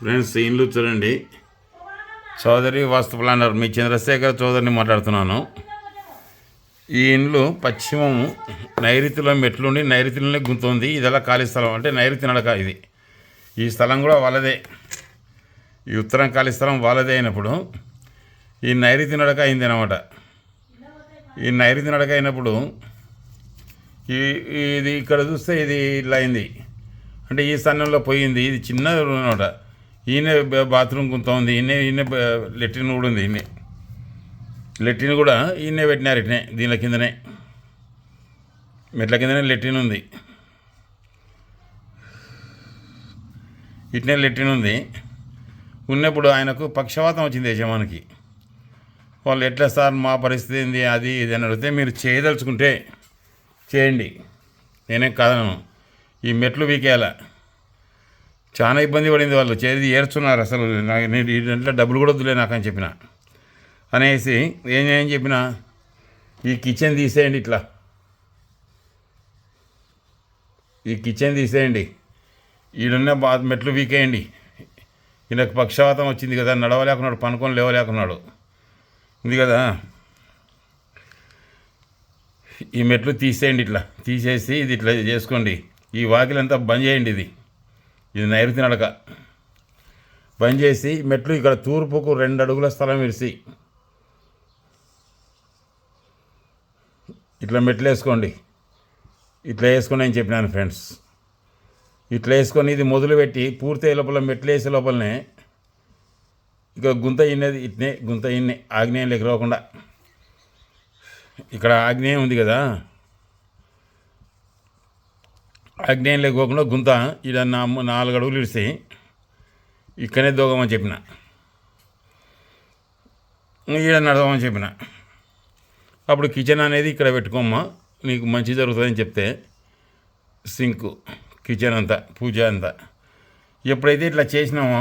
Friends ఇండ్లు చూడండి. చౌదరి వాస్తు planner మీ చంద్రశేఖర్ చౌదరిని మాట్లాడుతున్నాను. ఈ ఇండ్లు పశ్చిమం నైరుతిలో మెట్లుండి నైరుతిలోనే గుంతుంది. ఇదెలా ఖాళీ స్థలం అంటే నైరుతి నడక ఇది. ఈ స్థలం కూడా వాళ్ళదే. ఈ ఉత్తరం ఖాళీ స్థలం వాళ్ళదే అయినప్పుడు ఈ నైరుతి నడక అయింది అనమాట ఈ నైరుతి నడక అయినప్పుడు ఈ ఇది ఇక్కడ చూస్తే ఇది ఇలా అయింది. అంటే ఈ స్థానంలో పోయింది. ఇది చిన్న అనమాట ఈయన బాత్రూమ్ కొంత ఉంది ఈయన ఈయన లెట్రిన్ కూడా ఉంది ఈయన. లెట్రిన్ కూడా ఈయనే పెట్టినారు ఇట్నే దీని కిందనే. మెట్ల కిందనే లెట్రిన్ ఉంది. ఇట్నే లెట్రిన్ ఉంది. ఉన్నప్పుడు ఆయనకు పక్షవాతం వచ్చింది యజమానికి. వాళ్ళు ఎట్లా సార్ మా పరిస్థితి ఏంది అది ఇది అని అడిగితే మీరు చేయదలుచుకుంటే చేయండి. నేనేం కాదను ఈ మెట్లు వీకేలా చాలా ఇబ్బంది పడింది వాళ్ళు. చేది ఏడ్చున్నారు అసలు. నేను ఇంట్లో డబ్బులు కూడా వద్దులే నాకు అని చెప్పిన. అనేసి ఏం ఏం చెప్పిన? ఈ కిచెన్ తీసేయండి ఇట్లా. ఈ కిచెన్ తీసేయండి. ఈడున్న బా మెట్లు వీకేయండి ఈయనకు పక్షవాతం వచ్చింది కదా నడవలేకున్నాడు పనుకొని లేవలేకున్నాడు. ఉంది కదా? ఈ మెట్లు తీసేయండి ఇట్లా. తీసేసి ఇది ఇట్లా చేసుకోండి. ఈ వాకిలంతా బంద్ చేయండి ఇది. ఇది నైరుతి నడక. పనిచేసి చేసి మెట్లు ఇక్కడ తూర్పుకు రెండు అడుగుల స్థలం విరిసి ఇట్లా మెట్లు వేసుకోండి. ఇట్లా వేసుకుని అని చెప్పినాను ఫ్రెండ్స్. ఇట్లా వేసుకొని ఇది మొదలుపెట్టి పూర్తి లోపల మెట్లు వేసే లోపలనే ఇక గుంత ఇన్నది ఇట్నే గుంత ఇన్నే ఆగ్నేయం ఎగరవకుండా ఇక్కడ ఆగ్నేయం ఉంది కదా. ఆగ్నేయం లేకోకుండా గుంత ఈడ నా నాలుగు అడుగులు ఇడిసి ఇక్కడనే దూగమని చెప్పిన. ఈడ నడవమని చెప్పిన. అప్పుడు కిచెన్ అనేది ఇక్కడ పెట్టుకోమ్మా నీకు మంచి జరుగుతుందని చెప్తే సింక్ కిచెన్ అంతా పూజ అంతా. ఎప్పుడైతే ఇట్లా చేసినామో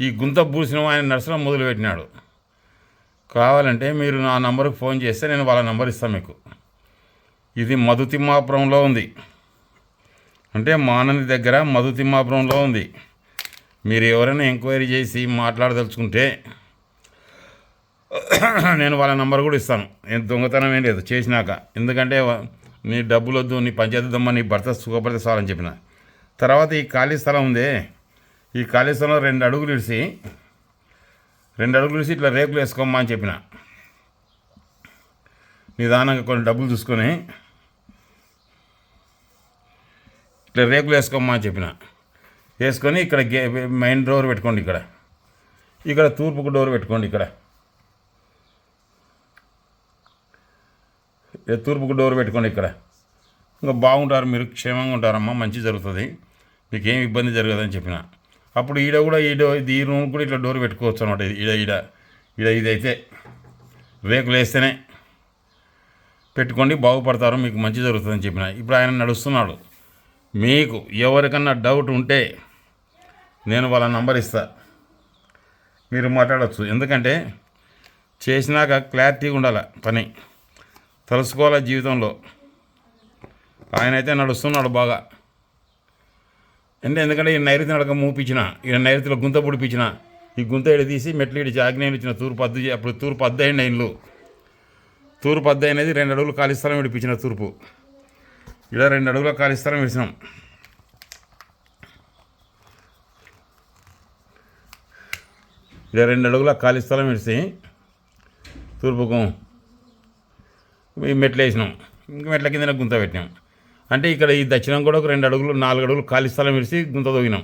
ఈ గుంత పూసినామో ఆయన నడసడం మొదలుపెట్టినాడు. కావాలంటే మీరు నా నంబర్కి ఫోన్ చేస్తే నేను వాళ్ళ నంబర్ ఇస్తాను మీకు. ఇది మధుతిమ్మాపురంలో ఉంది. అంటే మానని దగ్గర మధు తిమ్మాపురంలో ఉంది. మీరు ఎవరైనా ఎంక్వైరీ చేసి మాట్లాడదలుచుకుంటే నేను వాళ్ళ నంబర్ కూడా ఇస్తాను. నేను దొంగతనం ఏం లేదు చేసినాక. ఎందుకంటే నీ డబ్బులు వద్దు నీ పంచాయతీ నీ భర్త సుఖపడితే చాలని చెప్పిన. తర్వాత ఈ ఖాళీ స్థలం ఉందే. ఈ ఖాళీ స్థలంలో రెండు అడుగులు ఇడిసి రెండు అడుగులు ఇడిసి ఇట్లా రేకులు వేసుకోమ్మా అని చెప్పిన. నిదానంగా కొన్ని డబ్బులు చూసుకొని ఇట్లా రేకులు వేసుకోమని చెప్పిన. వేసుకొని ఇక్కడ గే మెయిన్ డోర్ పెట్టుకోండి ఇక్కడ. ఇక్కడ తూర్పుకు డోర్ పెట్టుకోండి ఇక్కడ. తూర్పుకు డోర్ పెట్టుకోండి ఇక్కడ. ఇంకా బాగుంటారు మీరు క్షేమంగా ఉంటారమ్మా మంచి జరుగుతుంది. మీకు ఏమి ఇబ్బంది జరగదని చెప్పిన. అప్పుడు ఈడ కూడా ఈ డో ఈ రూమ్ కూడా ఇట్లా డోర్ పెట్టుకోవచ్చు అనమాట ఈడ ఈడ ఈడ ఇదైతే. రేకులు వేస్తేనే పెట్టుకోండి బాగుపడతారు మీకు మంచి జరుగుతుందని చెప్పిన. ఇప్పుడు ఆయన నడుస్తున్నాడు. మీకు ఎవరికన్నా డౌట్ ఉంటే నేను వాళ్ళ నంబర్ ఇస్తా. మీరు మాట్లాడవచ్చు ఎందుకంటే చేసినాక క్లారిటీగా ఉండాలి పని. తెలుసుకోవాలి జీవితంలో. ఆయన అయితే నడుస్తున్నాడు బాగా. అంటే ఎందుకంటే ఈ నైరుతి నడక మూపించిన ఈ నైరుతిలో గుంత పొడిపించిన ఈ గుంత ఇడి తీసి మెట్లు ఇడిచి ఆగ్నేయం ఇచ్చిన తూర్పు అద్దు అప్పుడు తూర్పు అద్దె ఇల్లు తూర్పు అద్దె అనేది రెండు అడుగులు ఖాళీ స్థలం విడిపించిన తూర్పు. ఇలా రెండు అడుగుల ఖాళీ స్థలం ఇలా రెండు అడుగుల ఖాళీ స్థలం విడిచి తూర్పుకు ఈ మెట్లు వేసినాం. ఇంక మెట్ల కింద గుంత పెట్టినాం. అంటే ఇక్కడ ఈ దక్షిణం కూడా ఒక రెండు అడుగులు నాలుగు అడుగులు ఖాళీ స్థలం విడిచి గుంత తొగినాం.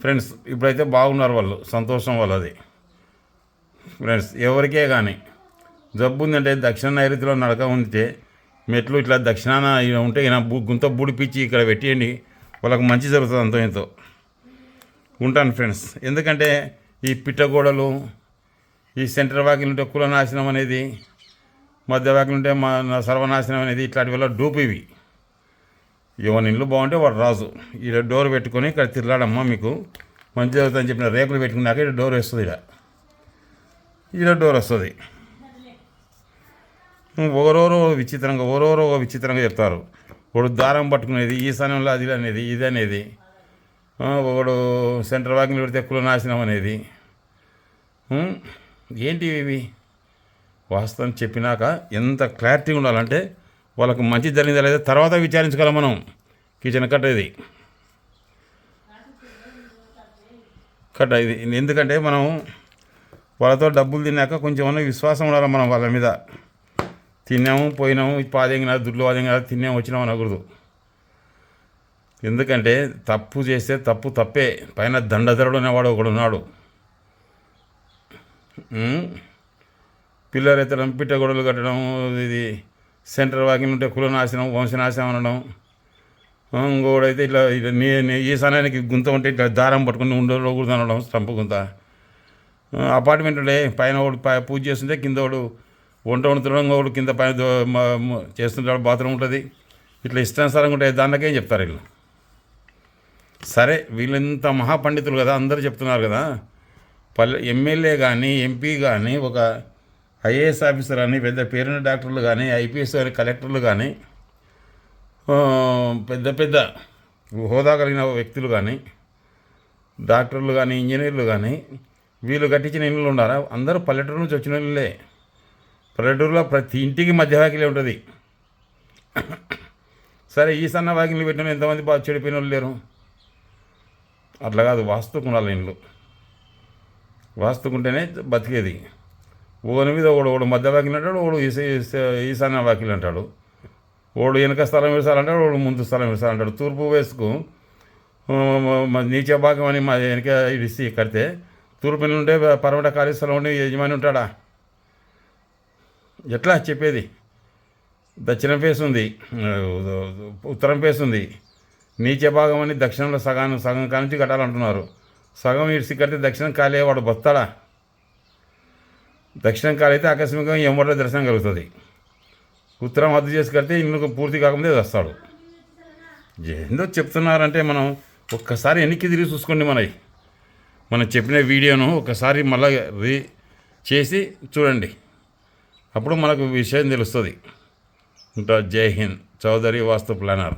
ఫ్రెండ్స్ ఇప్పుడైతే బాగున్నారు వాళ్ళు సంతోషం వాళ్ళది ఫ్రెండ్స్ ఎవరికే కానీ జబ్బు ఉందంటే దక్షిణ నైరుతిలో నడక ఉంటే మెట్లు ఇట్లా దక్షిణాన ఉంటే ఈయన బూ గుంత బూడిపిచ్చి ఇక్కడ పెట్టేయండి. వాళ్ళకి మంచి జరుగుతుంది అంతో ఎంతో. ఉంటాను ఫ్రెండ్స్. ఎందుకంటే ఈ పిట్టగోడలు ఈ సెంటర్ వాకిల్ ఉంటే కుల నాశనం అనేది మధ్య వాకిల్ ఉంటే మా నా సర్వనాశనం అనేది ఇట్లాంటి వల్ల డూపు ఇవి. ఎవరి ఇల్లు బాగుంటే వాడు రాజు. ఇక్కడ డోర్ పెట్టుకొని ఇక్కడ తిరలాడమ్మా మీకు. మంచి జరుగుతుందని చెప్పిన రేకులు పెట్టుకున్నాక ఇక్కడ డోర్ వస్తుంది ఇక్కడ ఇక్కడ డోర్ వస్తుంది. ఒకరోరో విచిత్రంగా ఓరోరో విచిత్రంగా చెప్తారు. వాడు దారం పట్టుకునేది ఈ సమయంలో అది అనేది ఇది అనేది. ఒకడు సెంటర్ వాకింగ్ పెడితే కుల నాశనం అనేది. ఏంటివి ఇవి? వాస్తవం చెప్పినాక ఎంత క్లారిటీ ఉండాలంటే వాళ్ళకు మంచి జరిగిందా లేదా తర్వాత విచారించగలం మనం. కిచెన్ కట్ట ఇది. కట్ట ఇది. ఎందుకంటే మనం వాళ్ళతో డబ్బులు తిన్నాక కొంచెం అన్న విశ్వాసం ఉండాలి మనం వాళ్ళ మీద. తిన్నాము పోయినాము పాదేం కాదు దుడ్లు వాదెంగిన తిన్నాము వచ్చినాము అనకూడదు. ఎందుకంటే తప్పు చేస్తే తప్పు తప్పే పైన దండధరుడు అనేవాడు ఒకడు ఉన్నాడు. పిల్లలు ఎత్తడం పిట్ట గొడవలు కట్టడం ఇది సెంటర్ వాకింగ్ ఉంటే కుల నాశనం వంశనాశనం అనడం. ఇంకోడైతే ఇట్లా ఇట్లా నీ ఈ సమయానికి గుంత ఉంటే ఇట్లా దారం పట్టుకుని ఉండలో అనడం స్టంప్ గుంత. అపార్ట్మెంట్ ఉండే పైన ఒకడు పూజ చేస్తుంటే కింద ఒకడు వంట వండుతున్నాం ఇంకొకడు కింద పైన దో- మ- చేస్తుంటాడు బాత్రూమ్ ఉంటుంది. ఇట్లా ఇష్టానుసారంగా ఉంటాయి దానికేం చెప్తారు వీళ్ళు. సరే వీళ్ళంత మహాపండితులు కదా అందరూ చెప్తున్నారు కదా. పల్లె ఎమ్మెల్యే కానీ ఎంపీ కానీ ఒక ఐఏఎస్ ఆఫీసర్ అని పెద్ద పేరున్న డాక్టర్లు కానీ ఐపీఎస్ కానీ కలెక్టర్లు కానీ పెద్ద పెద్ద హోదా కలిగిన వ్యక్తులు కానీ డాక్టర్లు కానీ ఇంజనీర్లు కానీ వీళ్ళు కట్టించిన ఇళ్ళు ఉన్నారా అందరూ పల్లెటూరు నుంచి వచ్చిన ఇళ్ళే పల్లెటూరులో ప్రతి ఇంటికి మధ్య వాకిలే ఉంటుంది. సరే ఈ సన్న వాకిలు పెట్టిన ఎంతమంది బాగా చెడిపోయిన వాళ్ళు లేరు? అట్లా కాదు వాస్తు ఉండాలి ఇండ్లు. వాస్తుకుంటేనే బతికేది. ఓని మీద ఒకడు ఓడు మధ్య వాకిలు అంటాడు ఓడు ఈస ఈశాన్య వాకిలు అంటాడు. ఓడు వెనక స్థలం వేసాలంటాడు ఓడు ముందు స్థలం వేసాలంటాడు తూర్పు వేసుకు నీచ భాగం అని మా వెనక ఇడిసి కడితే తూర్పు నుండే పరమట ఖాళీ స్థలం ఉండి యజమాని ఉంటాడా? ఎట్లా చెప్పేది? దక్షిణం ఫేస్ ఉంది. ఉత్తరం ఫేస్ ఉంది. నీచే భాగం అని దక్షిణంలో సగాన్ని సగం కానించి కట్టాలంటున్నారు. సగం ఇడిసి కడితే దక్షిణం ఖాళీ వాడు బస్తాడా దక్షిణం ఖాళీ అయితే ఆకస్మికంగా ఎమ్మడిలో దర్శనం కలుగుతుంది. ఉత్తరం అద్దు చేసి కడితే ఇల్లు పూర్తి కాకముందే వస్తాడు. ఏందో చెప్తున్నారంటే మనం ఒక్కసారి వెనక్కి తిరిగి చూసుకోండి మనవి మనం చెప్పిన వీడియోను ఒకసారి మళ్ళీ రీ చేసి చూడండి. అప్పుడు మనకు విషయం తెలుస్తుంది. ఉంటా జై హింద్. చౌదరి వాస్తు ప్లానర్.